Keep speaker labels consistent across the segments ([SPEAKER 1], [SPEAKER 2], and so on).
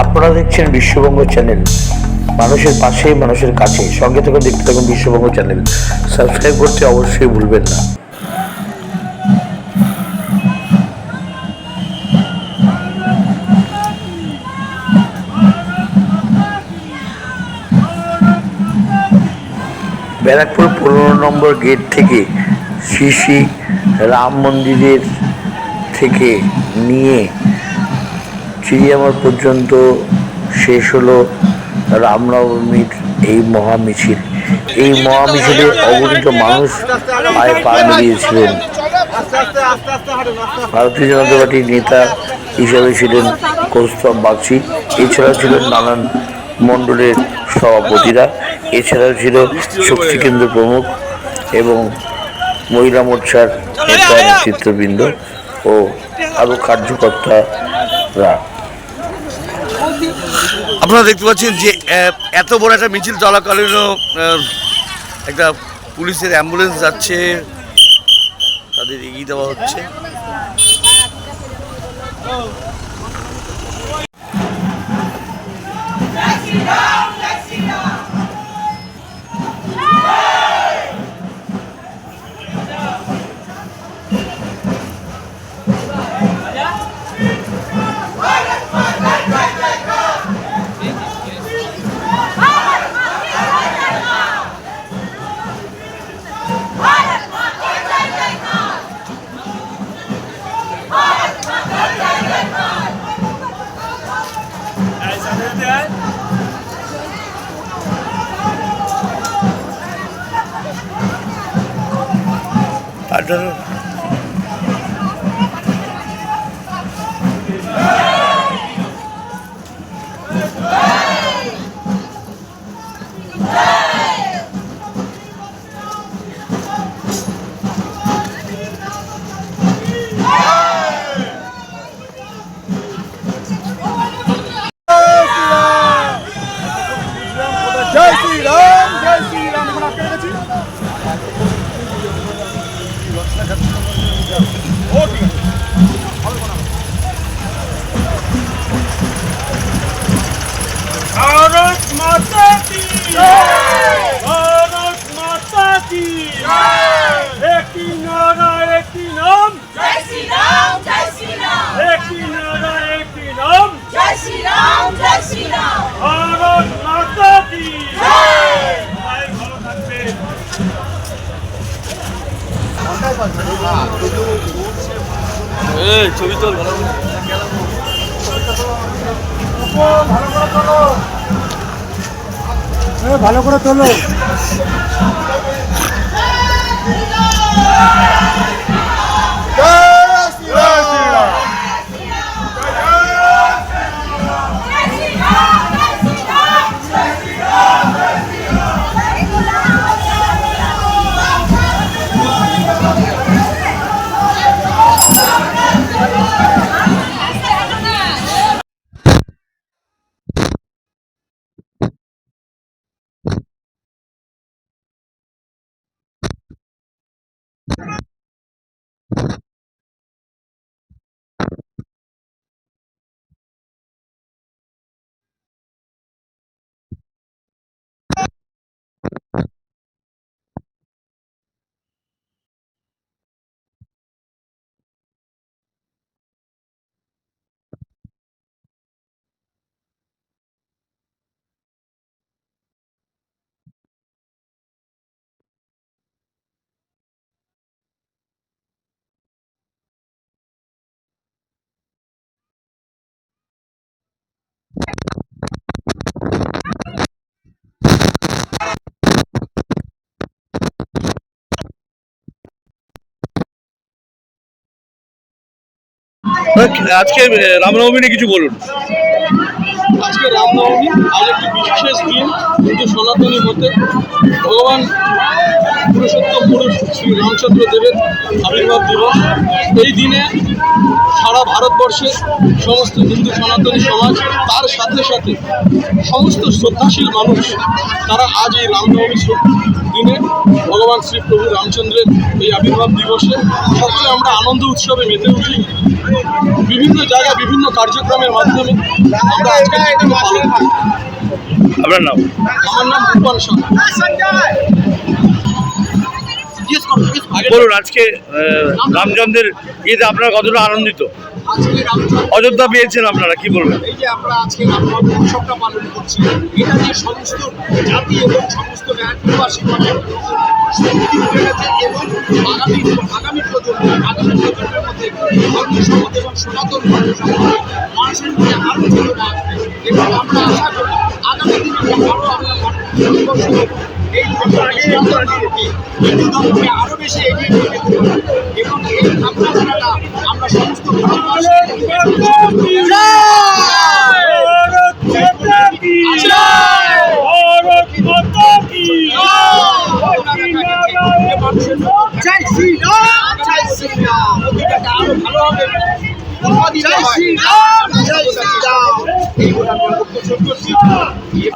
[SPEAKER 1] আপনারা দেখছেন বিশ্ববঙ্গ চ্যানেল। মানুষের পাশে মানুষের কাছে। সঙ্গে থেকে দেখতে থাকুন বিশ্ববঙ্গ চ্যানেল। সাবস্ক্রাইব করতে অবশ্যই ভুলবেন না। ব্যারাকপুর পনেরো নম্বর গেট থেকে শ্রী শ্রী রাম মন্দিরের থেকে নিয়ে চিড়িয়ামার পর্যন্ত শেষ হলো রামনবমীর এই মহামিছিল। এই মহামিছিলে অগণিত মানুষ আয় পা মিলিয়েছিলেন। ভারতীয় জনতা পার্টির নেতা হিসেবে ছিলেন কৌস্তব বাগচি। এছাড়াও ছিলেন নানান মণ্ডলের সভাপতিরা। এছাড়াও ছিল শক্তি কেন্দ্র প্রমুখ এবং মহিলা মোর্চার নেতা নেতৃত্ববৃন্দ ও আরও কার্যকর্তারা।
[SPEAKER 2] আপনারা দেখতে পাচ্ছেন যে এত বড় একটা মিছিল চলাকালীনও একটা পুলিশের অ্যাম্বুলেন্স যাচ্ছে, তাদের এগিয়ে দেওয়া হচ্ছে। আপনারা
[SPEAKER 3] জয় ভারত মাতা কি? ভারত মাতা কি? একটি নারা একটি নাম।
[SPEAKER 4] জয় শ্রী রাম জয় শ্রী রাম
[SPEAKER 3] একটি নারা একটি নাম।
[SPEAKER 4] জয় শ্রী রাম জয় শ্রী রাম
[SPEAKER 3] ভারত মাতা কি? ভালো থাকবে
[SPEAKER 2] এই ছবি তোল ভালো করে।
[SPEAKER 3] ভালো করে তোলো
[SPEAKER 2] আজকে রামনবমী নিয়ে কিছু বলুন।
[SPEAKER 5] আজকে রামনবমী আজ একটি বিশেষ দিন হিন্দু সনাতনী মতে ভগবান পুরুষোত্তম পুরুষ শ্রী রামচন্দ্র দেবের আবির্ভাব দিবস। এই দিনে সারা ভারতবর্ষের সমস্ত হিন্দু সনাতনী সমাজ, তার সাথে সাথে সমস্ত শ্রদ্ধাশীল মানুষ, তারা আজ এই রামনবমী দিনে ভগবান শ্রী প্রভু রামচন্দ্রের এই আবির্ভাব দিবসে সকলে আমরা আনন্দ উৎসবে মেতে উঠি। বিভিন্ন জায়গায় বিভিন্ন কার্যক্রমের মাধ্যমে আমরা আজকে
[SPEAKER 2] আপনার নাম?
[SPEAKER 5] আমার নাম আগে
[SPEAKER 2] বলুন আজকে রামচন্দ্রের ঈদে আপনারা কতটা আনন্দিত? অযোধ্যা পেয়েছেন আপনারা কি বলবেন?
[SPEAKER 6] এই যে আমরা আজকে রামনবমী উৎসবটা পালন করছি এটা যে সমস্ত জাতি এবং সমস্ত ন্যায়বাসী এবং আগামী আগামী প্রজন্ম আগামী প্রজন্মের মধ্যে মানুষের মধ্যে আরও এবং আমরা আগামী দিনে আরও আমরা এই ধর্মকে হিন্দু আরও বেশি এবং এই ভাবনা আমরা সমস্ত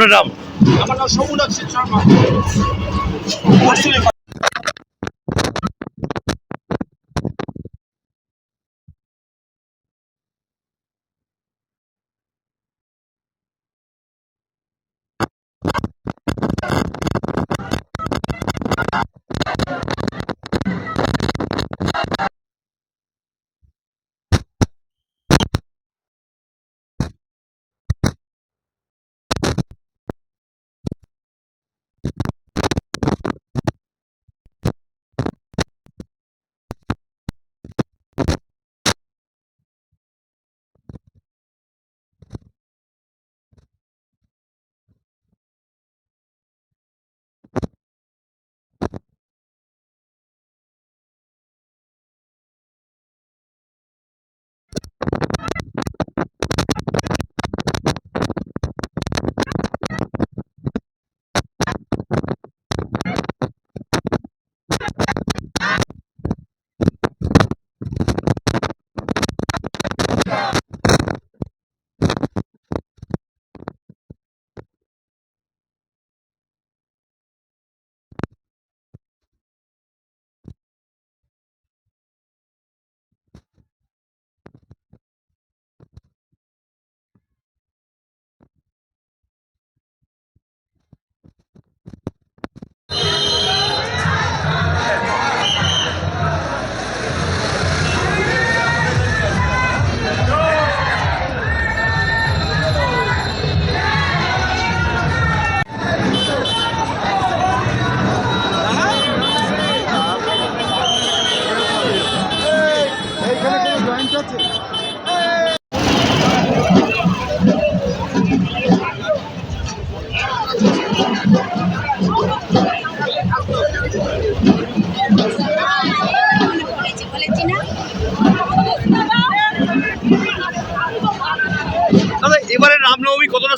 [SPEAKER 2] আপনার নাম?
[SPEAKER 6] আমার নাম সোমনাথ শর্মা।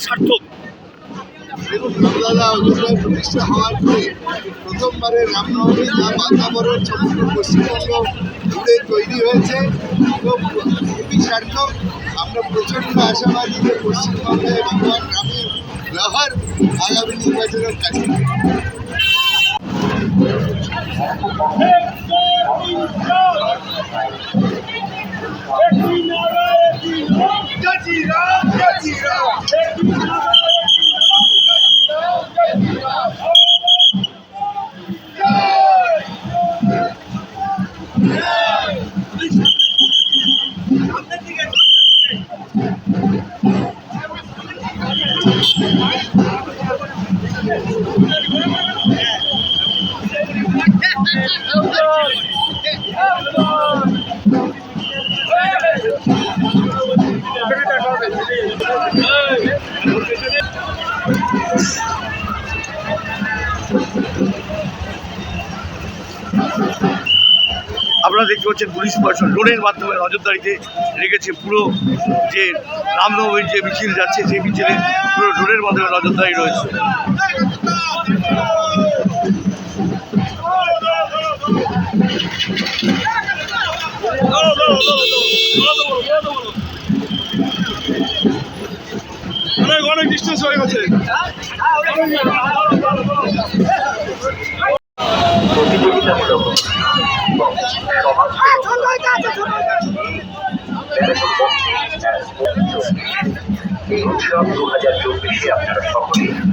[SPEAKER 2] সার্থক
[SPEAKER 7] প্রতিষ্ঠা হওয়ার পরে প্রথমবারে রামনবমী যা বাতাবরণ সমগ্র পশ্চিমবঙ্গ জুড়ে তৈরি হয়েছে এবং খুবই সার্থক আমরা প্রচণ্ড আশাবাদী যে পশ্চিমবঙ্গে ভগবান রামের লহর আগামী নির্বাচনের কাছে
[SPEAKER 2] আপনারা দেখতে পাচ্ছেন পুলিশ প্রশাসন। ড্রোনের মাধ্যমে নজরদারিতে রেখেছে পুরো যে রামনবমীর যে মিছিল যাচ্ছে, সেই মিছিলে পুরো ড্রোনের মাধ্যমে নজরদারি রয়েছে।
[SPEAKER 8] অনেক ডিস্টেন্স হয়ে গেছে
[SPEAKER 9] দু হাজার চব্বিশে আপনারা সকলে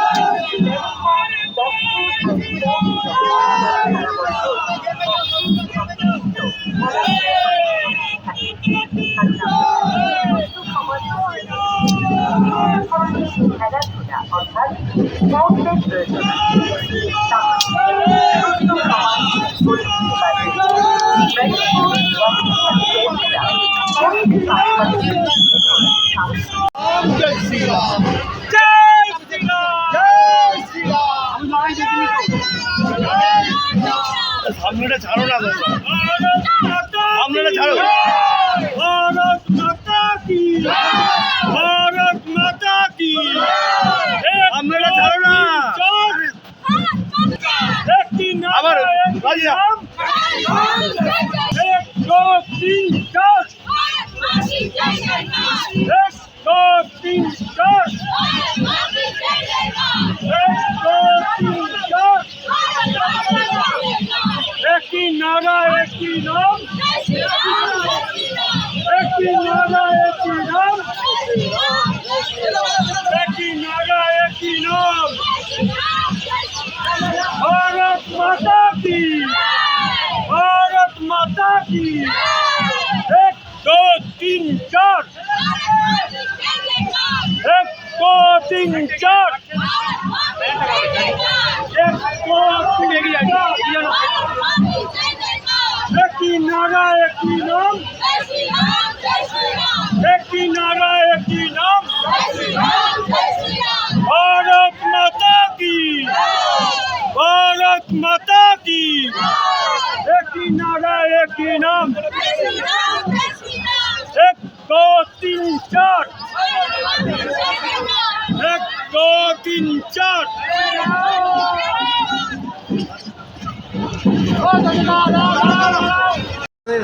[SPEAKER 3] 밤눈에 잘 올라가서.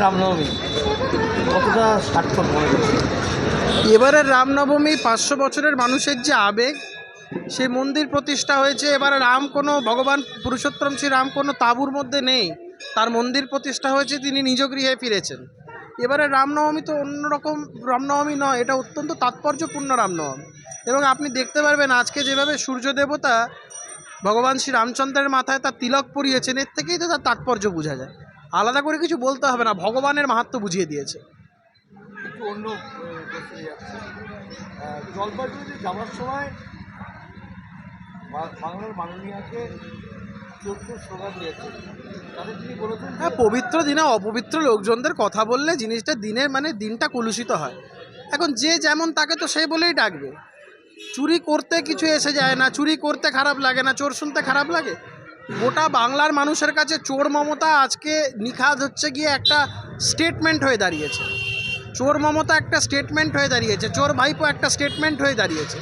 [SPEAKER 10] রামনবমী। কতটা সার্থক মনে
[SPEAKER 11] এবারের রামনবমী পাঁচশো বছরের মানুষের যে আবেগ সেই মন্দির প্রতিষ্ঠা হয়েছে। এবারে রাম কোনো ভগবান পুরুষোত্তম শ্রী রাম কোনো তাঁবুর মধ্যে নেই। তার মন্দির প্রতিষ্ঠা হয়েছে, তিনি নিজ গৃহে ফিরেছেন। এবারে রামনবমী তো অন্যরকম রামনবমী নয়, এটা অত্যন্ত তাৎপর্যপূর্ণ রামনবমী। এবং আপনি দেখতে পারবেন আজকে যেভাবে সূর্য দেবতা ভগবান শ্রী রামচন্দ্রের মাথায় তার তিলক পরিয়েছেন এর থেকেই তো তার তাৎপর্য বোঝা যায়। আলাদা করে কিছু বলতে হবে না ভগবানের মাহাত্ম বুঝিয়ে দিয়েছে।
[SPEAKER 6] একটু অন্য জলপাইগুড়িতে যাওয়ার সময় বাংলার মাননীয়াকে
[SPEAKER 11] হ্যাঁ পবিত্র দিনে অপবিত্র লোকজনদের কথা বললে জিনিসটা দিনের মানে দিনটা কলুষিত হয়। এখন যে যেমন তাকে তো সে বলেই ডাকবে। চুরি করতে কিছু এসে যায় না চুরি করতে খারাপ লাগে না চোর শুনতে খারাপ লাগে। গোটা বাংলার মানুষের কাছে চোর মমতা আজকে নিখাদ হচ্ছে গিয়ে একটা স্টেটমেন্ট হয়ে দাঁড়িয়েছে। চোর মমতা একটা স্টেটমেন্ট হয়ে দাঁড়িয়েছে চোর ভাইপো একটা স্টেটমেন্ট হয়ে দাঁড়িয়েছে।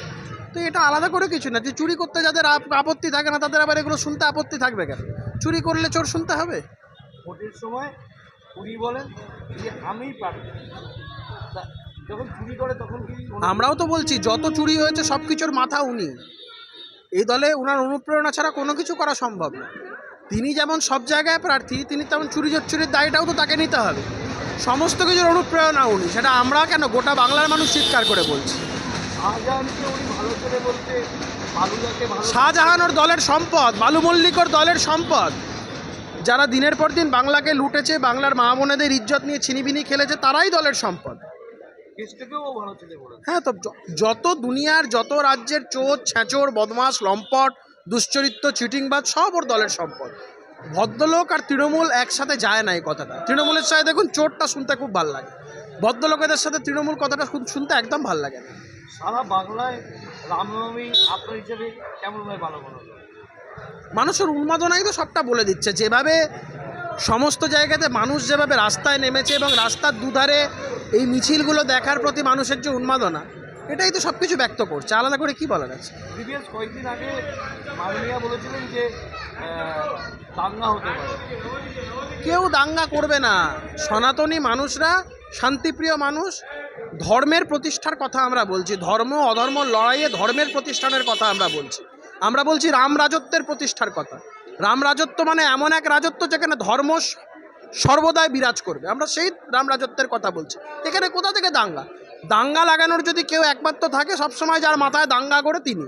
[SPEAKER 11] তো এটা আলাদা করে কিছু না যে চুরি করতে যাদের আপ- আপত্তি থাকে না তাদের আবার এগুলো শুনতে আপত্তি থাকবে কেন? চুরি করলে চোর শুনতে হবে?
[SPEAKER 6] ভোটের সময় উনি বলেন যে প্রার্থী যখন চুরি করে তখন কি
[SPEAKER 11] আমরাও তো বলছি যত চুরি হয়েছে সব কিছুর মাথা উনি। এই দলে ওনার অনুপ্রেরণা ছাড়া কোনো কিছু করা সম্ভব না। তিনি যেমন সব জায়গায় প্রার্থী, তিনি তেমন চুরি চুরির দায়টাও তো তাকে নিতে হবে। সমস্ত কিছুর অনুপ্রেরণা উনি, সেটা আমরা কেন গোটা বাংলার মানুষ চিৎকার করে বলছি? শাহজাহান ওর দলের সম্পদ, বালু মল্লিক ওর দলের সম্পদ। যারা দিনের পর দিন বাংলাকে লুটেছে, বাংলার মা বোনেদের ইজ্জত নিয়ে ছিনিবিনি খেলেছে, তারাই দলের সম্পদ
[SPEAKER 6] কেসটাকেও ভালো ছেলে বলেছে
[SPEAKER 11] হ্যাঁ তো যত দুনিয়ার যত রাজ্যের চোর ছ্যাঁচোর বদমাস লম্পট দুশ্চরিত্র চিটিংবাজ সব ওর দলের সম্পদ। ভদ্রলোক আর তৃণমূল একসাথে যায় না এই কথাটা। তৃণমূলের সাথে দেখুন চোরটা শুনতে খুব ভালো লাগে। ভদ্রলোকেদের সাথে তৃণমূল কথাটা শুন- শুনতে একদম ভালো লাগে না।
[SPEAKER 6] সারা বাংলায় রামনবমী আপনার হিসেবে কেমন ভালো
[SPEAKER 11] মানুষের উন্মাদনাই তো সবটা বলে দিচ্ছে। যেভাবে সমস্ত জায়গাতে মানুষ যেভাবে রাস্তায় নেমেছে এবং রাস্তার দুধারে এই মিছিলগুলো দেখার প্রতি মানুষের যে উন্মাদনা এটাই তো সব কিছু ব্যক্ত করছে। আলাদা করে কি বলার আছে?
[SPEAKER 3] প্রিভিয়াস কয়েকদিন আগে মাননীয়া বলেছিলেন যে দাঙ্গা হতে পারে।
[SPEAKER 11] কেউ দাঙ্গা করবে না। সনাতনী মানুষরা শান্তিপ্রিয় মানুষ ধর্মের প্রতিষ্ঠার কথা আমরা বলছি। ধর্ম অধর্ম লড়াইয়ে ধর্মের প্রতিষ্ঠানের কথা আমরা বলছি। আমরা বলছি রাম রাজত্বের প্রতিষ্ঠার কথা। রাম রাজত্ব মানে এমন এক রাজত্ব যেখানে ধর্ম সর্বদাই বিরাজ করবে। আমরা সেই রাম রাজত্বের কথা বলছি। এখানে কোথা থেকে দাঙ্গা? দাঙ্গা লাগানোর যদি কেউ একমাত্র থাকে, সবসময় যার মাথায় দাঙ্গা করে তিনি।